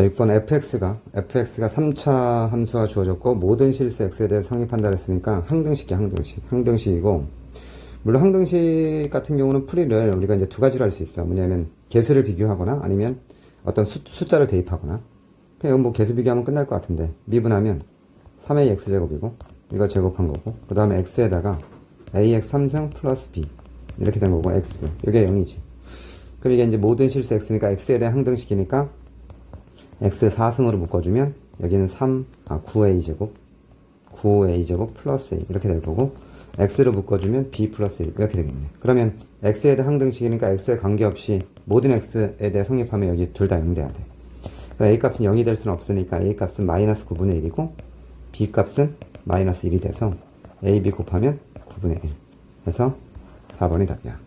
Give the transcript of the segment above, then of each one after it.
자, 6번 fx가, fx가 3차 함수가 주어졌고, 모든 실수 x에 대해 성립한다 했으니까, 항등식이야, 항등식. 항등식이고, 물론 항등식 같은 경우는 풀이를 우리가 이제 두 가지로 할 수 있어. 뭐냐면, 개수를 비교하거나, 아니면 어떤 수, 숫자를 대입하거나. 그냥 뭐 개수 비교하면 끝날 것 같은데, 미분하면 3a x제곱이고, 이거 제곱한 거고, 그 다음에 x에다가 ax 3승 플러스 b. 이렇게 된 거고, x. 이게 0이지. 그럼 이게 이제 모든 실수 x니까 x에 대한 항등식이니까, x 4승으로 묶어주면 여기는 3, 아 9a제곱 9a제곱 플러스 a 이렇게 될 거고 x로 묶어주면 b 플러스 1 이렇게 되겠네. 그러면 x에 대한 항등식이니까 x에 관계없이 모든 x에 대해 성립하면 여기 둘 다 0 돼야 돼. 그러니까 a 값은 0이 될 수는 없으니까 a 값은 마이너스 9분의 1이고 b 값은 마이너스 1이 돼서 a, b 곱하면 9분의 1 해서 4번이 답이야.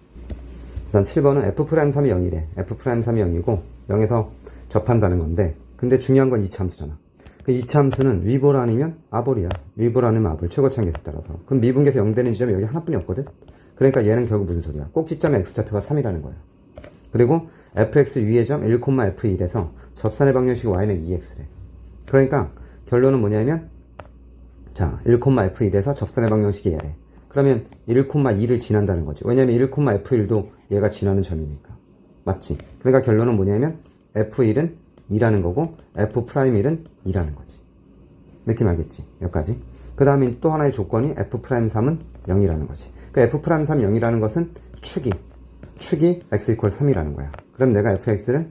그다음 7번은 f'3이 0이래. f'3이 0이고 0에서 접한다는 건데 근데 중요한 건 이차함수잖아. 그 이차함수는 위볼 아니면 아볼이야. 위볼 아니면 아볼. 최고차항 계수 따라서. 그럼 미분계에서 0 되는 지점이 여기 하나뿐이 없거든. 그러니까 얘는 결국 무슨 소리야? 꼭지점의 x좌표가 3이라는 거야. 그리고 fx 위의 점 1,f1에서 접선의 방정식 y는 2x래. 그러니까 결론은 뭐냐면 자, 1,f1에서 접선의 방정식이 얘래. 그러면 1,2를 지난다는 거지. 왜냐면 1,f1도 얘가 지나는 점이니까. 맞지? 그러니까 결론은 뭐냐면 f1은 2라는 거고 f'1은 2라는 거지. 느낌 알겠지? 여기까지. 그 다음에 또 하나의 조건이 f'3은 0이라는 거지. 그러니까 f'3 0이라는 것은 축이 축이 x 이퀄 3이라는 거야. 그럼 내가 fx를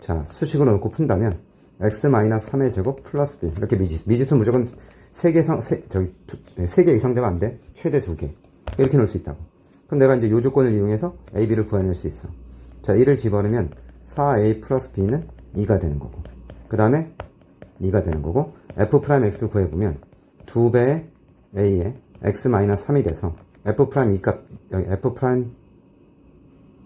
자 수식으로 놓고 푼다면 x-3의 제곱 플러스 b 이렇게 미지수 미지수 무조건 3개 이상 세, 저기 3개 이상 되면 안 돼. 최대 2개. 이렇게 놓을 수 있다고. 그럼 내가 이제 요 조건을 이용해서 a, b를 구해낼 수 있어. 자, 1을 집어넣으면 4a 플러스 b는 2가 되는 거고. 그 다음에 2가 되는 거고. f'x 구해보면 2배의 a에 x-3이 돼서 f'2 값, 여기 f'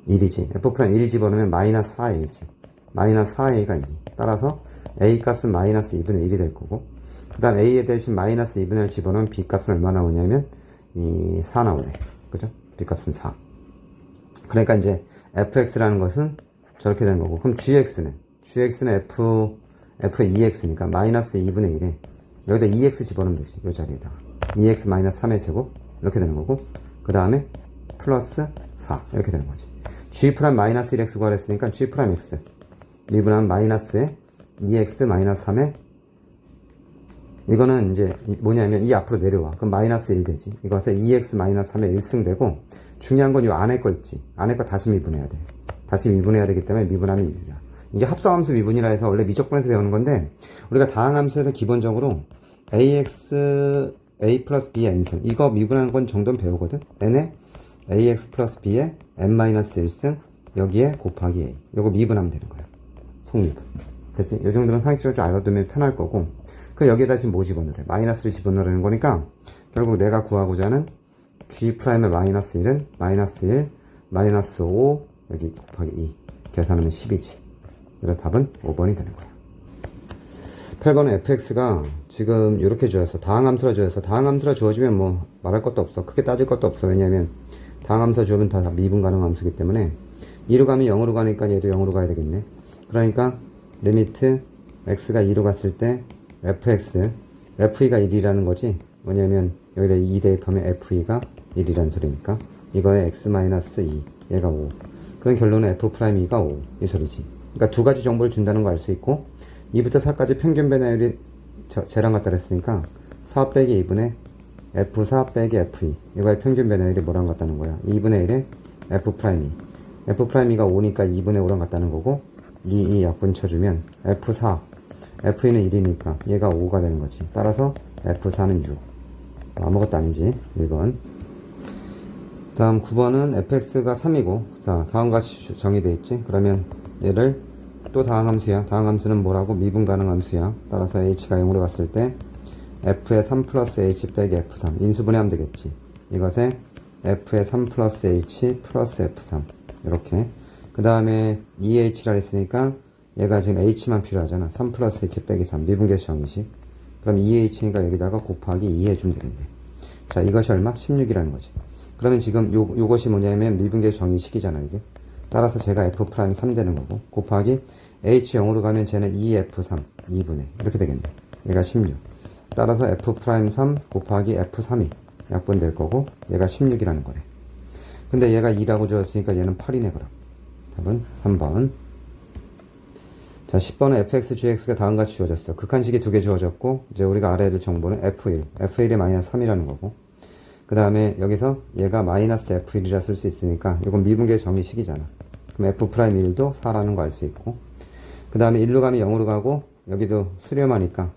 1이지. f'1 집어넣으면 마이너스 4a지. 마이너스 4a가 2. 따라서 a 값은 마이너스 2분의 1이 될 거고. 그 다음 a에 대신 마이너스 2분의 1 집어넣으면 b 값은 얼마 나오냐면 이 4 나오네. 그죠? b 값은 4. 그러니까 이제 fx라는 것은 저렇게 되는 거고. 그럼 gx는? Gx는 f, f의 2x니까 마이너스 2분의 1에 여기다 2x 집어넣으면 되지. 이 자리에다가. 2x 마이너스 3의 제곱. 이렇게 되는 거고. 그 다음에 플러스 4. 이렇게 되는 거지. g 프라임 마이너스 1x 구하랬으니까 g 프라임 x. 미분하면 마이너스에 2x 마이너스 3에 이거는 이제 뭐냐면 이 앞으로 내려와. 그럼 마이너스 1 되지. 이것에 2x 마이너스 3에 1승 되고 중요한 건 이 안에 거 있지. 안에 거 다시 미분해야 돼. 다시 미분해야 되기 때문에 미분하면 1이야. 이게 합성함수 미분이라 해서 원래 미적분에서 배우는 건데 우리가 다항함수에서 기본적으로 ax a 플러스 b의 n승 이거 미분하는 건 정도는 배우거든. n에 ax 플러스 b의 n 마이너스 1승 여기에 곱하기 a. 요거 미분하면 되는 거야. 속미분. 됐지? 요 정도는 상식적으로 좀 알아두면 편할 거고 그 여기에다 지금 뭐 집어넣으래? 마이너스를 집어넣으라는 거니까 결국 내가 구하고자 하는 g 프라임의 마이너스 1은 마이너스 1 마이너스 5 여기 곱하기 2 계산하면 10이지 그래서 답은 5번이 되는 거야. 8번은 fx가 지금 이렇게 주어서 다항함수라 주어서 다항함수라 주어지면 뭐 말할 것도 없어 크게 따질 것도 없어. 왜냐면 다항함수라 주어면 다 미분 가능 함수기 때문에 2로 가면 0으로 가니까 얘도 0으로 가야 되겠네. 그러니까 리미트 x가 2로 갔을 때 fx fe가 1이라는 거지. 뭐냐면 여기다 2 대입하면 fe가 1이라는 소리니까. 이거에 x-2 얘가 5 그런 결론은 f'2가 5 이 소리지 그러니까 두 가지 정보를 준다는 거알수 있고 2부터 4까지 평균 변화율이 저, 쟤랑 같다 그랬으니까 4 빼기 2분의 f4 빼기 f2 이거의 평균 변화율이 뭐랑 같다는 거야 2분의 1에 f'2 f'2가 5니까 2분의 5랑 같다는 거고 2, 2 약분 쳐주면 f4 F는 1이니까 얘가 5가 되는 거지. 따라서 F4는 6. 아무것도 아니지. 1번. 다음 9번은 fx가 3이고, 자, 다음같이 정의되어 있지? 그러면 얘를 또 다항 함수야. 다항 함수는 뭐라고? 미분 가능 함수야. 따라서 h가 0으로 갔을 때 f의 3 플러스 h 빼기 f3. 인수분해하면 되겠지. 이것에 f의 3 플러스 h 플러스 f3. 이렇게. 그 다음에 2h라 했으니까 얘가 지금 h만 필요하잖아. 3 플러스 h 빼기 3. 미분계수 정의식. 그럼 2h니까 여기다가 곱하기 2 해주면 되겠네. 자, 이것이 얼마? 16이라는 거지. 그러면 지금 요, 요것이 뭐냐면 미분계수 정의식이잖아, 이게. 따라서 제가 f 프라임 3 되는 거고. 곱하기 H 0으로 가면 쟤는 2F3, 2분의. 이렇게 되겠네. 얘가 16. 따라서 F'3 곱하기 F3이 약분될 거고, 얘가 16이라는 거래. 근데 얘가 2라고 주었으니까 얘는 8이네, 그럼. 답은 3번. 자, 10번은 fx, gx가 다음같이 주어졌어. 극한식이 두 개 주어졌고, 이제 우리가 알아야 될 정보는 f1. f1이 마이너스 3이라는 거고. 그 다음에 여기서 얘가 마이너스 f1이라 쓸 수 있으니까, 이건 미분계 정의식이잖아. 그럼 f'1도 4라는 거 알 수 있고. 그 다음에 1로 가면 0으로 가고, 여기도 수렴하니까,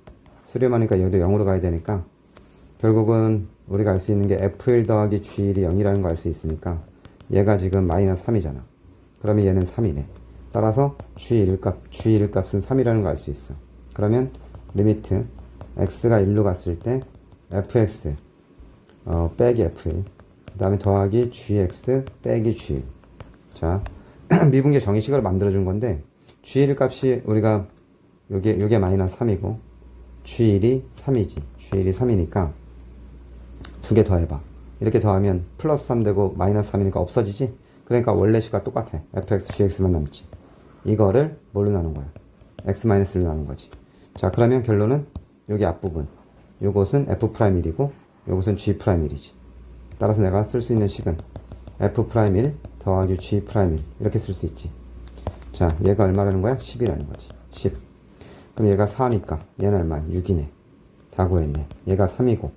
수렴하니까 여기도 0으로 가야 되니까, 결국은 우리가 알 수 있는 게 f1 더하기 g1이 0이라는 거 알 수 있으니까, 얘가 지금 마이너스 3이잖아. 그러면 얘는 3이네. 따라서 G1 값, G1 값은 3이라는 거 알 수 있어. 그러면 리미트 x가 1로 갔을 때 fx 어, 빼기 f1 그 다음에 더하기 gx 빼기 g1 자 미분계 정의식을 만들어 준 건데 g1 값이 우리가 요게 요게 마이너스 3이고 g1이 3이지. G1이 3이니까 두 개 더해봐. 이렇게 더하면 플러스 3 되고 마이너스 3이니까 없어지지? 그러니까 원래 식과 똑같아. Fx gx만 남지. 이거를 뭘로 나눈 거야? X-1로 나눈 거지. 자 그러면 결론은 여기 앞부분. 요것은 f'1이고 요것은 g'1이지. 따라서 내가 쓸 수 있는 식은 f'1 더하기 g'1 이렇게 쓸 수 있지. 자 얘가 얼마라는 거야? 10이라는 거지. 10 그럼 얘가 4니까 얘는 얼마? 6이네. 다 구했네. 얘가 3이고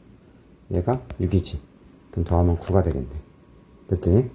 얘가 6이지. 그럼 더하면 9가 되겠네. 됐지